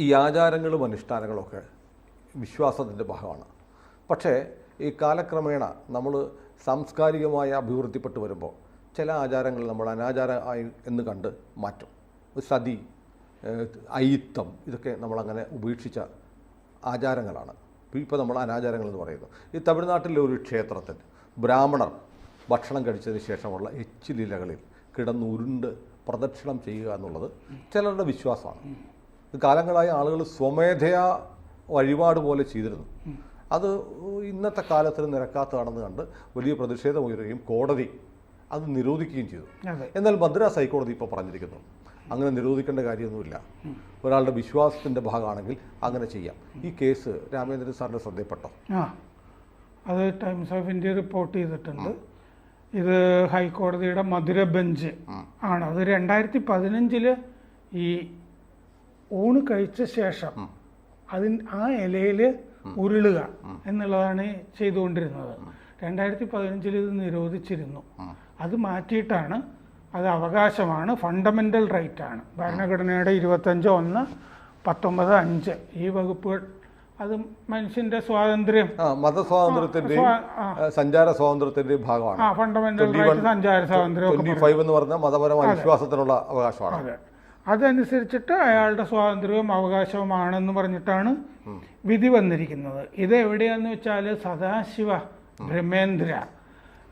ഈ ആചാരങ്ങളും അനുഷ്ഠാനങ്ങളൊക്കെ വിശ്വാസത്തിന്റെ ഭാഗമാണ്. പക്ഷേ ഈ കാലക്രമേണ നമ്മൾ സാംസ്കാരികമായി അഭിവൃദ്ധിപ്പെട്ട് വരുമ്പോൾ ചില ആചാരങ്ങൾ നമ്മൾ അനാചാരമായി എന്ന് കണ്ട് മാറ്റും. സതി അയിത്തം ഇതൊക്കെ നമ്മളങ്ങനെ ഉപേക്ഷിച്ച ആചാരങ്ങളാണ്. ഇപ്പോൾ നമ്മൾ അനാചാരങ്ങൾ എന്ന് പറയുന്നു. ഈ തമിഴ്നാട്ടിലെ ഒരു ക്ഷേത്രത്തിൽ ബ്രാഹ്മണർ ഭക്ഷണം കഴിച്ചതിന് ശേഷമുള്ള എച്ചിലിലകളിൽ കിടന്നുരുണ്ട് പ്രദക്ഷിണം ചെയ്യുക എന്നുള്ളത് ചിലരുടെ വിശ്വാസമാണ്. ഇത് കാലങ്ങളായി ആളുകൾ സ്വമേധയാ വഴിപാട് പോലെ ചെയ്തിരുന്നു. അത് ഇന്നത്തെ കാലത്തിന് നിരക്കാത്തതാണെന്ന് കണ്ട് വലിയ പ്രതിഷേധം ഉയരുകയും കോടതി അത് നിരോധിക്കുകയും ചെയ്തു. എന്നാൽ മദ്രാസ് ഹൈക്കോടതി ഇപ്പോൾ പറഞ്ഞിരിക്കുന്നു. അങ്ങനെ നിരോധിക്കേണ്ട കാര്യമൊന്നുമില്ല. ഒരാളുടെ വിശ്വാസത്തിന്റെ ഭാഗമാണെങ്കിൽ അങ്ങനെ ചെയ്യാം. ഈ കേസ് രാമേന്ദ്രൻ സാറിന്റെ ശ്രദ്ധയിൽപ്പെട്ടോ? അത് ടൈംസ് ഓഫ് ഇന്ത്യ റിപ്പോർട്ട് ചെയ്തിട്ടുണ്ട്. ഇത് ഹൈക്കോടതിയുടെ മധുര ബെഞ്ച് ആണ്. അത് രണ്ടായിരത്തി പതിനഞ്ചിൽ ഈ ഊണ് കഴിച്ച ശേഷം അതിന് ആ ഇലയിൽ ഉരുളുക എന്നുള്ളതാണ് ചെയ്തുകൊണ്ടിരുന്നത്. രണ്ടായിരത്തി പതിനഞ്ചിൽ ഇത് നിരോധിച്ചിരുന്നു. അത് മാറ്റിയിട്ടാണ് അത് അവകാശമാണ് ഫണ്ടമെന്റൽ റൈറ്റ് ആണ്. ഭരണഘടനയുടെ ഇരുപത്തഞ്ച് ഒന്ന് പത്തൊമ്പത് അഞ്ച്. ഈ വകുപ്പുകൾ അത് മനുഷ്യന്റെ സ്വാതന്ത്ര്യം. സ്വാ- സഞ്ചാര സ്വാതന്ത്ര്യത്തിന്റെ ഭാഗമാണ്. ഫണ്ടമെന്റൽ റൈറ്റ് സഞ്ചാര സ്വാതന്ത്ര്യം എന്ന് പറഞ്ഞാൽ മതപരമായ വിശ്വാസത്തിനുള്ള അവകാശമാണ്. അതെ. അതനുസരിച്ചിട്ട് അയാളുടെ സ്വാതന്ത്ര്യവും അവകാശവുമാണെന്ന് പറഞ്ഞിട്ടാണ് വിധി വന്നിരിക്കുന്നത്. ഇത് എവിടെയാന്ന് വെച്ചാൽ സദാശിവ ബ്രഹ്മേന്ദ്ര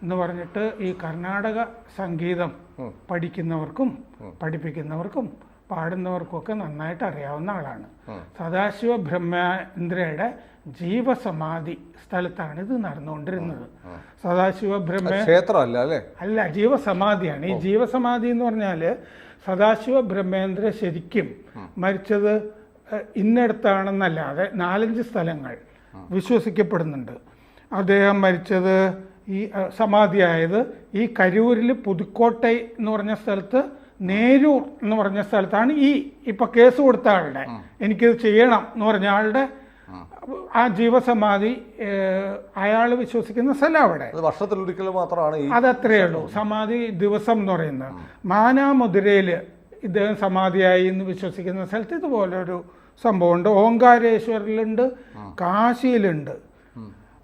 എന്ന് പറഞ്ഞിട്ട് ഈ കർണാടക സംഗീതം പഠിക്കുന്നവർക്കും പഠിപ്പിക്കുന്നവർക്കും പാടുന്നവർക്കും ഒക്കെ നന്നായിട്ട് അറിയാവുന്ന ആളാണ്. സദാശിവ ബ്രഹ്മേന്ദ്രയുടെ ജീവസമാധി സ്ഥലത്താണ് ഇത് നടന്നുകൊണ്ടിരുന്നത്. സദാശിവ ബ്രഹ്മ ക്ഷേത്രമല്ല അല്ലേ? അല്ല ജീവസമാധിയാണ്. ഈ ജീവസമാധി എന്ന് പറഞ്ഞാൽ സദാശിവ ബ്രഹ്മേന്ദ്ര ശരിക്കും മരിച്ചത് ഇന്നടത്താണെന്നല്ലാതെ നാലഞ്ച് സ്ഥലങ്ങൾ വിശ്വസിക്കപ്പെടുന്നുണ്ട്. അദ്ദേഹം മരിച്ചത് ഈ സമാധിയായത് ഈ കരൂരിൽ പുതുക്കോട്ടൈ എന്ന് പറഞ്ഞ സ്ഥലത്ത് നേരൂർ എന്ന് പറഞ്ഞ സ്ഥലത്താണ് ഈ ഇപ്പൊ കേസ് കൊടുത്ത ആളുടെ എനിക്കിത് ചെയ്യണം എന്ന് പറഞ്ഞ ആളുടെ ആ. ജീവസമാധി അയാൾ വിശ്വസിക്കുന്ന സ്ഥലം അവിടെ. വർഷത്തിൽ വർഷത്തിലൊരിക്കൽ മാത്രമാണ് അതത്രേ ഉള്ളൂ. സമാധി ദിവസം എന്ന് പറയുന്നത്. മാനാമുദ്രയിൽ ഇദ്ദേഹം സമാധിയായി എന്ന് വിശ്വസിക്കുന്ന സ്ഥലത്ത് ഇതുപോലൊരു സംഭവമുണ്ട്. ഓങ്കാരേശ്വരിലുണ്ട് കാശിയിലുണ്ട്.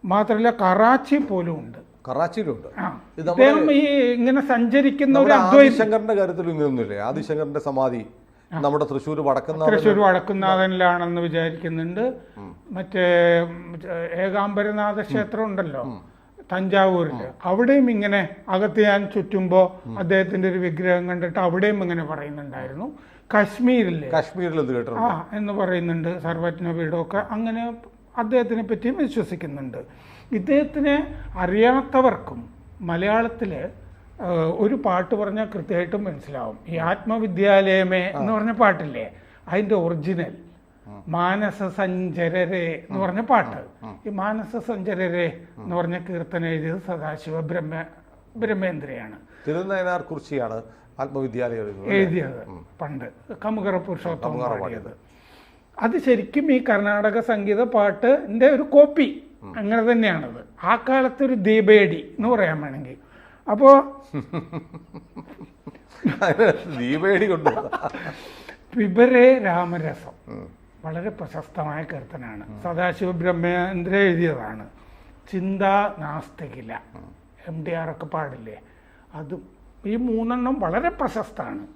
മാത്രമല്ല കറാച്ചി പോലും ഉണ്ട്. കറാച്ചിയിലുണ്ട്. ഇദ്ദേഹം ഈ ഇങ്ങനെ സഞ്ചരിക്കുന്ന ഒരു ആദിശങ്കറിന്റെ കാര്യത്തിൽ ഇങ്ങനെയൊന്നുമില്ലേ ആദിശങ്കറിന്റെ സമാധി. നമ്മുടെ തൃശ്ശൂർ വടക്കുന്ന തൃശ്ശൂർ വടക്കുന്നാഥനിലാണെന്ന് വിചാരിക്കുന്നുണ്ട്. മറ്റേ ഏകാംബരനാഥ ക്ഷേത്രം ഉണ്ടല്ലോ. തഞ്ചാവൂരിൽ അവിടെയും ഇങ്ങനെ അകത്ത് ഞാൻ ചുറ്റുമ്പോൾ അദ്ദേഹത്തിന്റെ ഒരു വിഗ്രഹം കണ്ടിട്ട് അവിടെയും ഇങ്ങനെ പറയുന്നുണ്ടായിരുന്നു. കശ്മീരിൽ കാശ്മീരിൽ ആ എന്ന് പറയുന്നുണ്ട് സർവജ്ഞ പീഠമൊക്കെ. അങ്ങനെ അദ്ദേഹത്തിനെ പറ്റിയും വിശ്വസിക്കുന്നുണ്ട്. ഇദ്ദേഹത്തിനെ അറിയാത്തവർക്കും മലയാളത്തിൽ ഒരു പാട്ട് പറഞ്ഞാൽ കൃത്യമായിട്ടും മനസ്സിലാവും. ഈ ആത്മവിദ്യാലയമേ എന്ന് പറഞ്ഞ പാട്ടില്ലേ? അതിന്റെ ഒറിജിനൽ. മാനസ സഞ്ചരരെ എന്ന് പറഞ്ഞ പാട്ട്. ഈ മാനസ സഞ്ചരരെ എന്ന് പറഞ്ഞ കീർത്തന എഴുതിയത് സദാശിവ ബ്രഹ്മ ബ്രഹ്മേന്ദ്രയാണ്. തിരുനയനാർ കുറിച്ചിയാണ് ആത്മവിദ്യാലയം എഴുതിയത് പണ്ട്. കമുകറ പുരുഷോത്തമം പാടിയത്. അത് ശരിക്കും ഈ കർണാടക സംഗീത പാട്ടിന്റെ ഒരു കോപ്പി. അങ്ങനെ തന്നെയാണത്. ആ കാലത്ത് ഒരു ദീപേടി എന്ന് പറയാൻ വേണമെങ്കിൽ. അപ്പോൾ ദീപേടി കൊണ്ട്? പിബരേ രാമരസം. വളരെ പ്രശസ്തമായ കീർത്തനാണ്. സദാശിവ ബ്രഹ്മേന്ദ്ര എഴുതിയതാണ്. ചിന്ത നാസ്തികില. എം ഡി ആർ ഒക്കെ പാടില്ലേ? അതും ഈ മൂന്നെണ്ണം വളരെ പ്രശസ്തമാണ്.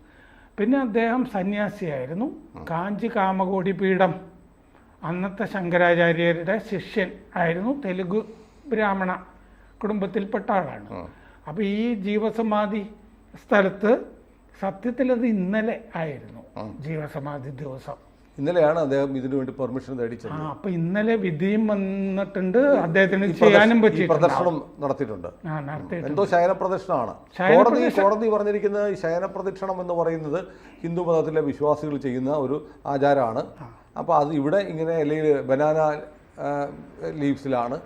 പിന്നെ അദ്ദേഹം സന്യാസിയായിരുന്നു. കാഞ്ചി കാമകോടി പീഠം. അന്നത്തെ ശങ്കരാചാര്യരുടെ ശിഷ്യൻ ആയിരുന്നു തെലുഗു ബ്രാഹ്മണ കുടുംബത്തിൽപ്പെട്ട ആളാണ്. അപ്പോൾ ഈ ജീവസമാധി സ്ഥലത്ത് സത്യത്തിൽ അത് ഇന്നലെ ആയിരുന്നു. ജീവസമാധി ദിവസം. ഇന്നലെയാണ് അദ്ദേഹം ഇതിനു വേണ്ടി പെർമിഷൻ ആ തേടിച്ചത് അപ്പൊ ഇന്നലെ വിധിയും വന്നിട്ടുണ്ട്. അദ്ദേഹത്തിന് ചെയ്യാനും പറ്റി പ്രദർശനം നടത്തിയിട്ടുണ്ട്. ആ നടത്തി എന്തോ ശയന ശയന കോടതി കോടതി പറഞ്ഞിരിക്കുന്ന ഈ ശയന പ്രദക്ഷിണം എന്ന് പറയുന്നത് ഹിന്ദു മതത്തിലെ വിശ്വാസികൾ ചെയ്യുന്ന ഒരു ആചാരമാണ്. അപ്പോൾ അത് ഇവിടെ ഇങ്ങനെ അല്ലെങ്കിൽ ബനാന ലീവ്സിലാണ്.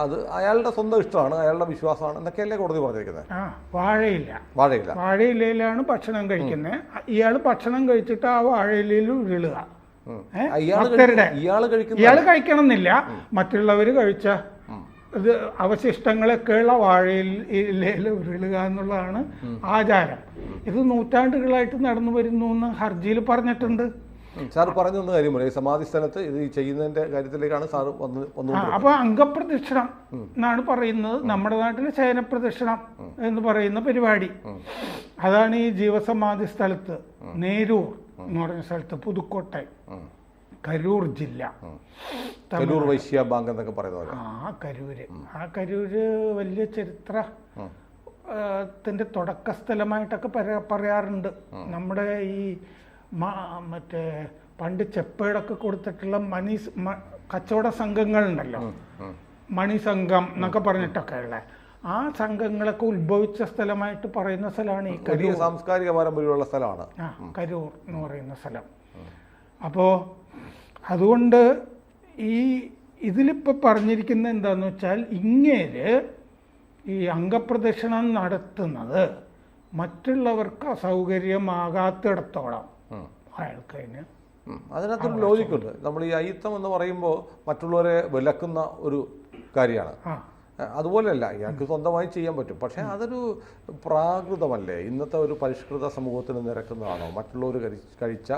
അത് അയാളുടെ സ്വന്തം ഇഷ്ടമാണ് അയാളുടെ വിശ്വാസമാണ് എന്നൊക്കെയല്ലേ കോടതി പറഞ്ഞിരിക്കുന്നത്? ആ വാഴയില്ല. വാഴയില്ല. വാഴയിലയിലാണ് ഭക്ഷണം കഴിക്കുന്നത് ഇയാൾ ഭക്ഷണം കഴിച്ചിട്ട് ആ വാഴയിലയിൽ ഉരുളുക? ഇയാൾ കഴിക്കണം എന്നില്ല മറ്റുള്ളവർ കഴിച്ച ഇത് അവശിഷ്ടങ്ങളൊക്കെയുള്ള വാഴയിൽ ഇലയിൽ ഉരുളുക എന്നുള്ളതാണ് ആചാരം. ഇത് നൂറ്റാണ്ടുകളായിട്ട് നടന്നു വരുന്നു എന്ന് ഹർജിയിൽ പറഞ്ഞിട്ടുണ്ട്. സാർ പറഞ്ഞു തന്ന കാര്യം പറയാം. സമാധി സ്ഥലത്ത് ഇത് ചെയ്യുന്നതിന്റെ കാര്യത്തിലേക്കാണ് സാർ വന്ന് ആ, അപ്പോൾ അപ്പൊ അംഗപ്രദക്ഷിണം എന്നാണ് പറയുന്നത്. നമ്മുടെ നാട്ടിലെ ശയനപ്രദക്ഷിണം എന്ന് പറയുന്ന പരിപാടി. അതാണ് ഈ ജീവസമാധി സ്ഥലത്ത് നേരൂർ എന്ന് പറഞ്ഞ സ്ഥലത്ത് പുതുക്കോട്ടെ കരൂർ ജില്ല. കരൂർ വൈശ്യ ബാങ്ക് എന്നൊക്കെ പറയുന്നത് ആ കരൂര്. ആ കരൂര് വലിയ ചരിത്ര ഉം. ത്തിന്റെ തുടക്ക സ്ഥലമായിട്ടൊക്കെ പറയാറുണ്ട്. നമ്മുടെ ഈ മറ്റേ പണ്ട് ചെപ്പേടൊക്കെ കൊടുത്തിട്ടുള്ള മണി കച്ചവട സംഘങ്ങളുണ്ടല്ലോ. മണിസംഘം എന്നൊക്കെ പറഞ്ഞിട്ടൊക്കെ ഉള്ള. ആ സംഘങ്ങളൊക്കെ ഉത്ഭവിച്ച സ്ഥലമായിട്ട് പറയുന്ന സ്ഥലമാണ് ഈ കരൂർ. സാംസ്കാരിക പാരമ്പര്യമുള്ള സ്ഥലമാണ്. ആ കരൂർ എന്ന് പറയുന്ന സ്ഥലം. അപ്പോൾ അതുകൊണ്ട് ഈ ഇതിലിപ്പോൾ പറഞ്ഞിരിക്കുന്ന എന്താന്ന് വെച്ചാൽ ഇങ്ങേര് ഈ അംഗപ്രദക്ഷിണം നടത്തുന്നത് മറ്റുള്ളവർക്ക് അസൗകര്യമാകാത്തിടത്തോളം. ഉം. അയാൾക്കതിന് ഉം. അതിനകത്തൊരു ലോജിക്കുണ്ട് നമ്മൾ ഈ അയിത്തം എന്ന് പറയുമ്പോൾ മറ്റുള്ളവരെ വിലക്കുന്ന ഒരു കാര്യമാണ്. അതുപോലെയല്ല ഇയാൾക്ക് സ്വന്തമായി ചെയ്യാൻ പറ്റും. പക്ഷേ അതൊരു പ്രാകൃതമല്ലേ? ഇന്നത്തെ ഒരു പരിഷ്കൃത സമൂഹത്തിന് നിരക്കുന്നതാണോ? മറ്റുള്ളവർ കഴിച്ച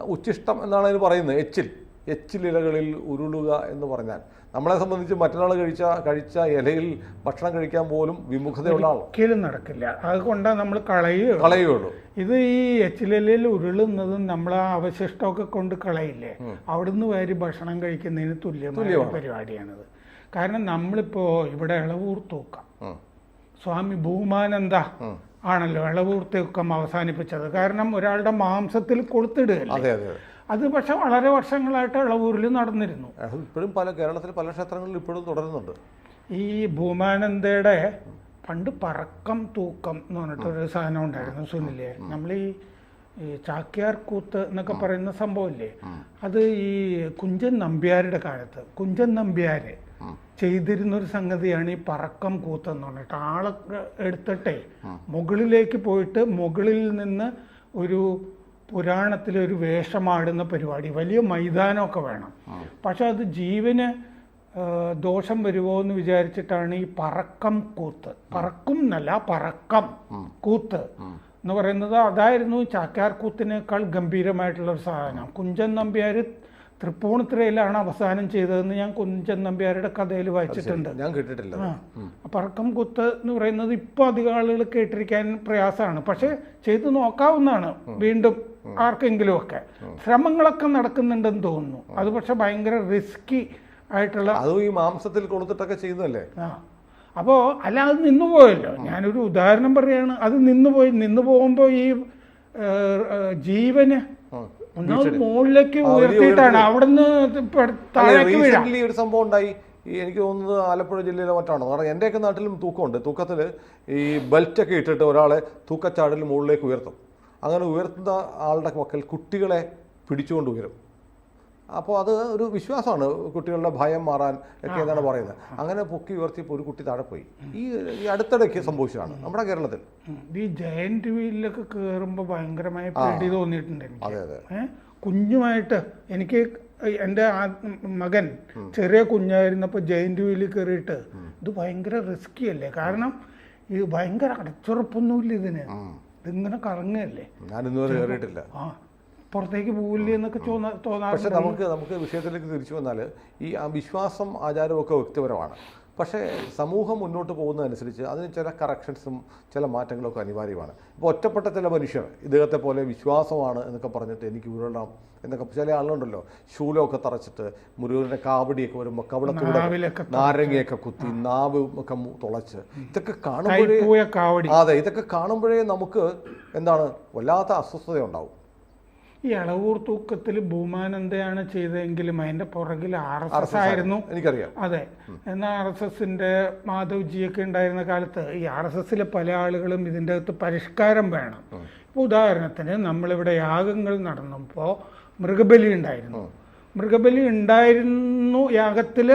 ഉച്ചിഷ്ടം എന്നാണ് അതിന് പറയുന്നത്. എച്ചിൽ. എച്ചിലിലകളിൽ ഉരുളുക എന്ന് പറഞ്ഞാൽ. നമ്മളെ സംബന്ധിച്ച് മറ്റൊരാൾ കഴിച്ച കഴിച്ച ഇലയിൽ ഭക്ഷണം കഴിക്കാൻ പോലും വിമുഖതയുള്ള ആൾ ഒരിക്കലും നടക്കില്ല. അതുകൊണ്ടാണ് നമ്മൾ കളയുക കളയുള്ളൂ ഇത് ഈ എച്ചിലയിൽ ഉരുളുന്നതും നമ്മൾ ആ അവശിഷ്ടമൊക്കെ കൊണ്ട് കളയില്ലേ? അവിടുന്ന് വാരി ഭക്ഷണം കഴിക്കുന്നതിന് തുല്യമായ പരിപാടിയാണിത്. കാരണം നമ്മളിപ്പോ ഇവിടെ ഇളവൂർ തൂക്കം സ്വാമി ഭൂമാനന്ദ ആണല്ലോ ഇളവൂർ തൂക്കം അവസാനിപ്പിച്ചത്. കാരണം ഒരാളുടെ മാംസത്തിൽ കൊളുത്തിടുകയല്ലേ അതെ പക്ഷെ വളരെ വർഷങ്ങളായിട്ട് ഇളവൂരിൽ നടന്നിരുന്നു. ഇപ്പോഴും പല കേരളത്തിലെ പല ക്ഷേത്രങ്ങളിലും ഇപ്പോഴും തുടരുന്നുണ്ട്. ഈ ഭൂമാനന്ദയുടെ പണ്ട് പറക്കം തൂക്കം എന്ന് പറഞ്ഞിട്ടൊരു സാധനം ഉണ്ടായിരുന്നു സുനിലെ നമ്മൾ ഈ ചാക്യാർ കൂത്ത് എന്നൊക്കെ പറയുന്ന സംഭവമില്ലേ? അത് ഈ കുഞ്ചൻ നമ്പ്യാരുടെ കാലത്ത് കുഞ്ചൻ നമ്പ്യാര് ചെയ്തിരുന്ന ഒരു സംഗതിയാണ് ഈ പറക്കം കൂത്ത് എന്ന് പറഞ്ഞിട്ട്. ആളെ എടുത്തിട്ടേ മുകളിലേക്ക് പോയിട്ട് മുകളിൽ നിന്ന് ഒരു പുരാണത്തിലെ ഒരു വേഷമാടുന്ന പരിപാടി വലിയ മൈതാനമൊക്കെ വേണം. പക്ഷെ അത് ജീവന് ദോഷം വരുമോ എന്ന് വിചാരിച്ചിട്ടാണ് ഈ പറക്കം കൂത്ത്. പറക്കും എന്നല്ല പറക്കം കൂത്ത് എന്ന് പറയുന്നത് അതായിരുന്നു ചാക്യാർ കൂത്തിനേക്കാൾ ഗംഭീരമായിട്ടുള്ള ഒരു സാധനം. കുഞ്ചൻ നമ്പ്യാർ തൃപ്പൂണിത്തുറയിലാണ് അവസാനം ചെയ്തതെന്ന് ഞാൻ കുഞ്ചൻ നമ്പ്യാരുടെ കഥയിൽ വായിച്ചിട്ടുണ്ട്. ഞാൻ കേട്ടിട്ടില്ല പറക്കം കുത്ത് എന്ന് പറയുന്നത് ഇപ്പോൾ അധികം ആളുകൾ കേട്ടിരിക്കാൻ പ്രയാസമാണ്. പക്ഷെ ചെയ്ത് നോക്കാവുന്നതാണ് വീണ്ടും. ആർക്കെങ്കിലും ഒക്കെ ശ്രമങ്ങളൊക്കെ നടക്കുന്നുണ്ടെന്ന് തോന്നുന്നു. അത് പക്ഷെ ഭയങ്കര റിസ്കി ആയിട്ടുള്ള അതും ഈ മാംസത്തിൽ കൊടുത്തിട്ടൊക്കെ ചെയ്യുന്നല്ലേ ആ. അപ്പോൾ അല്ല അത് നിന്നു പോയല്ലോ ഞാനൊരു ഉദാഹരണം പറയാണ്. അത് നിന്നു പോയി നിന്നു പോകുമ്പോൾ ഈ ജീവന് ഒന്നാമത് മുകളിലേക്ക് ഉയർത്തിയിട്ടാണ്. അവിടുന്ന് താഴേക്ക് വീഴാം. ഒരു സംഭവം ഉണ്ടായി. എനിക്ക് തോന്നുന്നത് ആലപ്പുഴ ജില്ലയിലെ മറ്റാണോ? കാരണം എന്റെയൊക്കെ നാട്ടിലും തൂക്കമുണ്ട്. തൂക്കത്തിൽ ഈ ബെൽറ്റൊക്കെ ഇട്ടിട്ട് ഒരാളെ തൂക്കച്ചാടിൽ മുകളിലേക്ക് ഉയർത്തും. അങ്ങനെ ഉയർത്തുന്ന ആളുടെ പക്കൽ കുട്ടികളെ പിടിച്ചുകൊണ്ട് ഉയരും. അപ്പോൾ അത് ഒരു വിശ്വാസമാണ്. കുട്ടികളുടെ ഭയം മാറാൻ ഒക്കെ എന്നാണ് പറയുന്നത്. അങ്ങനെ പൊക്കി ഉയർത്തിയപ്പോൾ ഒരു കുട്ടി താഴെ പോയി. ഈ ഈ അടുത്തിടയ്ക്ക് സംഭവിച്ചതാണ് നമ്മുടെ കേരളത്തിൽ. ഈ ജയന്റ് വീലിലൊക്കെ കയറുമ്പോൾ ഭയങ്കരമായി പേടി തോന്നിയിട്ടുണ്ട് അതെ അതെ. കുഞ്ഞുമായിട്ട് എനിക്ക് എന്റെ ആ മകൻ ചെറിയ കുഞ്ഞായിരുന്നപ്പോൾ ജയന്റ് വീലിൽ കയറിയിട്ട് ഇത് ഭയങ്കര റിസ്കി അല്ലേ? കാരണം ഇത് ഭയങ്കര അടച്ചുറപ്പൊന്നുമില്ല ഇതിന്. ഇതിങ്ങനെ കറങ്ങല്ലേ? ഞാൻ ഇന്നുവരെ കയറിയിട്ടില്ല. ആ പുറത്തേക്ക് പോവില്ലേ എന്നൊക്കെ തോന്നാ പക്ഷെ നമുക്ക് നമുക്ക് വിഷയത്തിലേക്ക് തിരിച്ചു വന്നാൽ ഈ ആ വിശ്വാസം ആചാരമൊക്കെ വ്യക്തിപരമാണ്. പക്ഷേ സമൂഹം മുന്നോട്ട് പോകുന്നതനുസരിച്ച് അതിന് ചില കറക്ഷൻസും ചില മാറ്റങ്ങളൊക്കെ അനിവാര്യമാണ്. ഇപ്പോൾ ഒറ്റപ്പെട്ട ചില മനുഷ്യർ ഇദ്ദേഹത്തെ പോലെ വിശ്വാസമാണ് എന്നൊക്കെ പറഞ്ഞിട്ട് എനിക്ക് ഉരുളണം എന്നൊക്കെ ചില ആളുണ്ടല്ലോ ശൂലമൊക്കെ തറച്ചിട്ട് മുരുകന്റെ കാവടിയൊക്കെ വരുമ്പോൾ കവിളത്തൂടെ നാരങ്ങയൊക്കെ കുത്തി നാവ് ഒക്കെ തുളച്ച്. ഇതൊക്കെ കാണുമ്പോഴേ അതെ ഇതൊക്കെ കാണുമ്പോഴേ നമുക്ക് എന്താണ് വല്ലാത്ത അസ്വസ്ഥത ഉണ്ടാവും ഈ അളവൂർ തൂക്കത്തിൽ ഭൂമാനന്ദയാണ് ചെയ്തതെങ്കിലും അതിന്റെ പുറകിൽ ആർ എസ് എസ് ആയിരുന്നു. എനിക്കറിയാം. അതെ. എന്നാൽ ആർ എസ് എസിന്റെ മാധവ്ജിയൊക്കെ ഉണ്ടായിരുന്ന കാലത്ത് ഈ ആർ എസ് എസിലെ പല ആളുകളും ഇതിന്റെ അകത്ത് പരിഷ്കാരം വേണം. ഇപ്പോൾ ഉദാഹരണത്തിന് നമ്മളിവിടെ യാഗങ്ങൾ നടന്നപ്പോൾ മൃഗബലി ഉണ്ടായിരുന്നു. മൃഗബലി ഉണ്ടായിരുന്നു യാഗത്തിൽ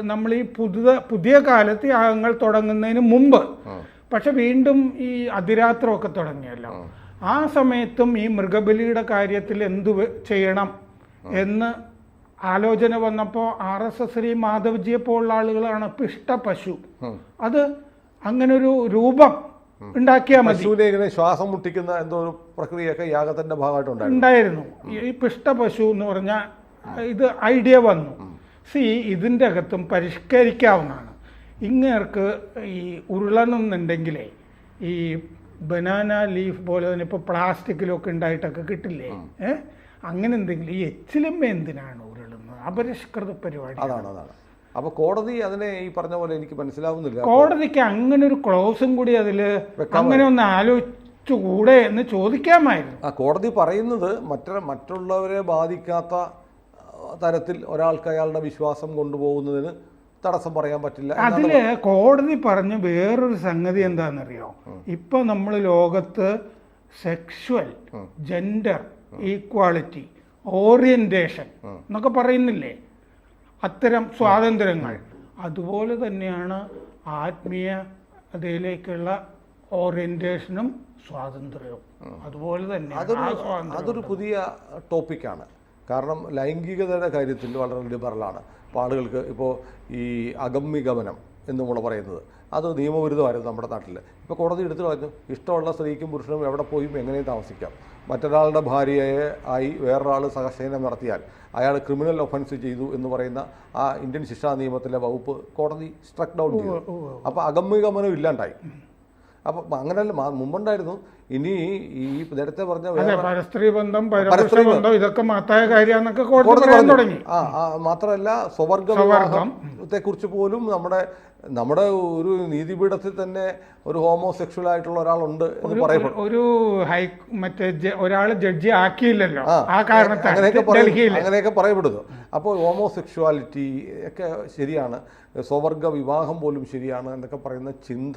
നമ്മൾ ഈ പുതിയ പുതിയ കാലത്ത് യാഗങ്ങൾ തുടങ്ങുന്നതിന് മുമ്പ്. പക്ഷെ വീണ്ടും ഈ അതിരാത്രമൊക്കെ തുടങ്ങിയല്ലോ. ആ സമയത്തും ഈ മൃഗബലിയുടെ കാര്യത്തിൽ എന്തു ചെയ്യണം എന്ന് ആലോചന വന്നപ്പോൾ ആർ എസ് എസ് ശ്രീ മാധവ്ജിയെ പോലുള്ള ആളുകളാണ് പിഷ്ട പശു അത് അങ്ങനൊരു രൂപം ഉണ്ടാക്കിയാൽ മതി. ഇങ്ങനെ ശ്വാസം മുട്ടിക്കുന്ന എന്തോ ഒരു പ്രക്രിയയൊക്കെ യാഗത്തിന്റെ ഭാഗമായിട്ട് ഉണ്ടായിരുന്നു. ഈ പിഷ്ട പശു എന്ന് പറഞ്ഞാൽ ഇത് ഐഡിയ വന്നു. സി ഇതിന്റെ അകത്തും പരിഷ്കരിക്കാവുന്നതാണ്. ഇങ്ങേർക്ക് ഈ ഉരുളണമെന്നുണ്ടെങ്കിലേ ഈ ബനാന ലീഫ് പോലെ തന്നെ ഇപ്പോൾ പ്ലാസ്റ്റിക്കിലൊക്കെ ഉണ്ടായിട്ടൊക്കെ കിട്ടില്ലേ? ഏ? അങ്ങനെ എന്തെങ്കിലും ഈ എച്ചിലമ്മ എന്തിനാണ് ഉരുളുന്നത്? അപരിഷ്കൃത പരിപാടി അതാണ് അതാണ്. അപ്പൊ കോടതി അതിനെ ഈ പറഞ്ഞ പോലെ എനിക്ക് മനസ്സിലാവുന്നില്ല. കോടതിക്ക് അങ്ങനെ ഒരു ക്ലോസും കൂടി അതിൽ അങ്ങനെ ഒന്ന് ആലോചിച്ചുകൂടെ എന്ന് ചോദിക്കാമായിരുന്നു. ആ കോടതി പറയുന്നത് മറ്റ മറ്റുള്ളവരെ ബാധിക്കാത്ത തരത്തിൽ ഒരാൾക്ക് അയാളുടെ വിശ്വാസം കൊണ്ടുപോകുന്നതിന് തടസ്സം പറയാൻ പറ്റില്ല അതിൽ കോടതി പറഞ്ഞ വേറൊരു സംഗതി എന്താണെന്നറിയോ ഇപ്പൊ നമ്മൾ ലോകത്ത് സെക്ഷുവൽ ജെൻഡർ ഈക്വാളിറ്റി ഓറിയന്റേഷൻ എന്നൊക്കെ പറയുന്നില്ലേ? അത്തരം സ്വാതന്ത്ര്യങ്ങൾ. അതുപോലെ തന്നെയാണ് ആത്മീയ അതിലേക്കുള്ള ഓറിയന്റേഷനും സ്വാതന്ത്ര്യവും. അതുപോലെ തന്നെ അതൊരു പുതിയ ടോപ്പിക്കാണ്. കാരണം ലൈംഗികതയുടെ കാര്യത്തിൽ വളരെ ലിബറലാണ് അപ്പോൾ ആളുകൾക്ക് ഇപ്പോൾ ഈ അഗമ്യഗമനം എന്ന് നമ്മൾ പറയുന്നത്. അത് നിയമവിരുദ്ധമായിരുന്നു നമ്മുടെ നാട്ടിൽ ഇപ്പോൾ കോടതി എടുത്തു പറഞ്ഞു ഇഷ്ടമുള്ള സ്ത്രീക്കും പുരുഷനും എവിടെ പോയും എങ്ങനെയും താമസിക്കാം. മറ്റൊരാളുടെ ഭാര്യയെ ആയി വേറൊരാൾ സഹശയനം നടത്തിയാൽ അയാൾ ക്രിമിനൽ ഒഫൻസ് ചെയ്തു എന്ന് പറയുന്ന ആ ഇന്ത്യൻ ശിക്ഷാ നിയമത്തിലെ വകുപ്പ് കോടതി സ്ട്രക്ക് ഡൗൺ ചെയ്തു. അപ്പോൾ അഗമ്യഗമനം ഇല്ലാണ്ടായി. അപ്പം അങ്ങനെയല്ല മുമ്പുണ്ടായിരുന്നു. ഇനി ഈ നേരത്തെ പറഞ്ഞ പരസ്ത്രീ ബന്ധം പരസ്ത്രീ ബന്ധം ഇതൊക്കെ മഹത്തായ കാര്യമാണെന്നൊക്കെ കോടതി. തുടങ്ങി. ആ ആ, മാത്രമല്ല സ്വവർഗ വിവാഹത്തെ കുറിച്ച് പോലും നമ്മുടെ നമ്മുടെ ഒരു നീതിപീഠത്തിൽ തന്നെ ഒരു ഹോമോസെക്ഷൽ ആയിട്ടുള്ള ഒരാളുണ്ട് എന്ന് പറയപ്പെടും. ഒരു ഹൈ മറ്റേ ഒരാൾ ഒരാൾ ജഡ്ജി ആക്കിയില്ലല്ലോ. ആ, കാരണത്താൽ അങ്ങനെയൊക്കെ പറയും അങ്ങനെയൊക്കെ പറയപ്പെടുന്നു. അപ്പോൾ ഹോമോസെക്ഷുവാലിറ്റി ഒക്കെ ശരിയാണ്. സ്വവർഗ വിവാഹം പോലും ശരിയാണ് എന്നൊക്കെ പറയുന്ന ചിന്ത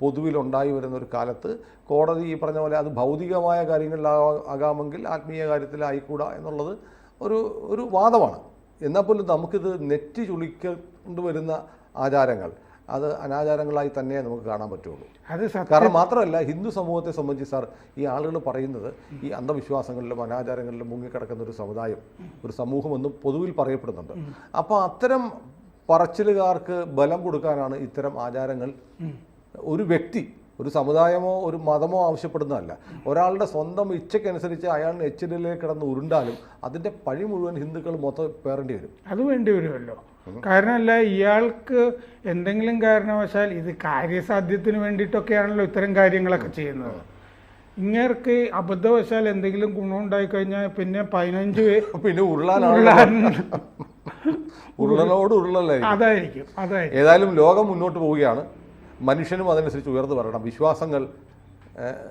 പൊതുവിലുണ്ടായി വരുന്ന ഒരു കാലത്ത് കോടതി ഈ പറഞ്ഞ പോലെ അത് ഭൗതികമായ കാര്യങ്ങളിലാകാമെങ്കിൽ ആത്മീയ കാര്യത്തിലായിക്കൂടാ എന്നുള്ളത് ഒരു ഒരു വാദമാണ്. എന്നാൽ പോലും നമുക്കിത് നെറ്റി ചുളിക്കൊണ്ട് വരുന്ന ആചാരങ്ങൾ. അത് അനാചാരങ്ങളായി തന്നെ നമുക്ക് കാണാൻ പറ്റുള്ളൂ. അത് കാരണം മാത്രമല്ല ഹിന്ദു സമൂഹത്തെ സംബന്ധിച്ച് സാർ ഈ ആളുകൾ പറയുന്നത് ഈ അന്ധവിശ്വാസങ്ങളിലും അനാചാരങ്ങളിലും മുങ്ങിക്കിടക്കുന്ന ഒരു സമുദായം ഒരു സമൂഹമെന്നും പൊതുവിൽ പറയപ്പെടുന്നുണ്ട്. അപ്പോൾ അത്തരം പറച്ചിലുകാർക്ക് ബലം കൊടുക്കാനാണ് ഇത്തരം ആചാരങ്ങൾ ഒരു വ്യക്തി ഒരു സമുദായമോ ഒരു മതമോ ആവശ്യപ്പെടുന്നതല്ല. ഒരാളുടെ സ്വന്തം ഇച്ഛയ്ക്കനുസരിച്ച് അയാൾ എച്ചിലേക്ക് കിടന്ന് ഉരുണ്ടാലും അതിന്റെ പഴി മുഴുവൻ ഹിന്ദുക്കൾ മൊത്തം പേറേണ്ടി വരും. അത് വേണ്ടി വരുമല്ലോ. കാരണമല്ല ഇയാൾക്ക് എന്തെങ്കിലും കാരണവശാൽ ഇത് കാര്യസാധ്യത്തിന് വേണ്ടിയിട്ടൊക്കെയാണല്ലോ ഇത്തരം കാര്യങ്ങളൊക്കെ ചെയ്യുന്നത്. ഇങ്ങേർക്ക് അബദ്ധവശാൽ എന്തെങ്കിലും ഗുണമുണ്ടായി കഴിഞ്ഞാൽ പിന്നെ പതിനഞ്ച് പിന്നെ ഉരുളനോട് ഉരുളലായിരിക്കും അതായിരിക്കും അതായിരിക്കും. ഏതായാലും ലോകം മുന്നോട്ട് പോവുകയാണ്. മനുഷ്യനും അതനുസരിച്ച് ഉയർന്നു വരണം. വിശ്വാസങ്ങൾ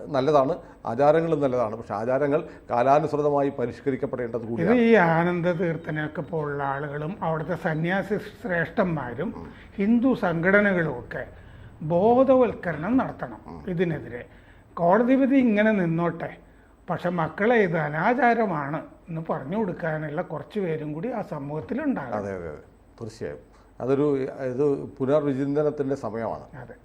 നല്ലതാണ്. ആചാരങ്ങളും നല്ലതാണ്. പക്ഷെ ആചാരങ്ങൾ കാലാനുസൃതമായി പരിഷ്കരിക്കപ്പെടേണ്ടത് കൂടി കൂടിയാണ്. ഈ ആനന്ദ തീർത്ഥനൊക്കെ പോലുള്ള ആളുകളും അവിടുത്തെ സന്യാസി ശ്രേഷ്ഠന്മാരും ഹിന്ദു സംഘടനകളും ഒക്കെ ബോധവൽക്കരണം നടത്തണം ഇതിനെതിരെ. കോടതി വിധി ഇങ്ങനെ നിന്നോട്ടെ. പക്ഷെ മക്കളെ ഇത് അനാചാരമാണ് എന്ന് പറഞ്ഞു കൊടുക്കാനുള്ള കുറച്ച് പേരും കൂടി ആ സമൂഹത്തിലുണ്ടാകും അതെ അതെ അതെ. തീർച്ചയായും. അതൊരു ഇത് പുനർവിചിന്തനത്തിന്റെ സമയമാണ്. അതെ.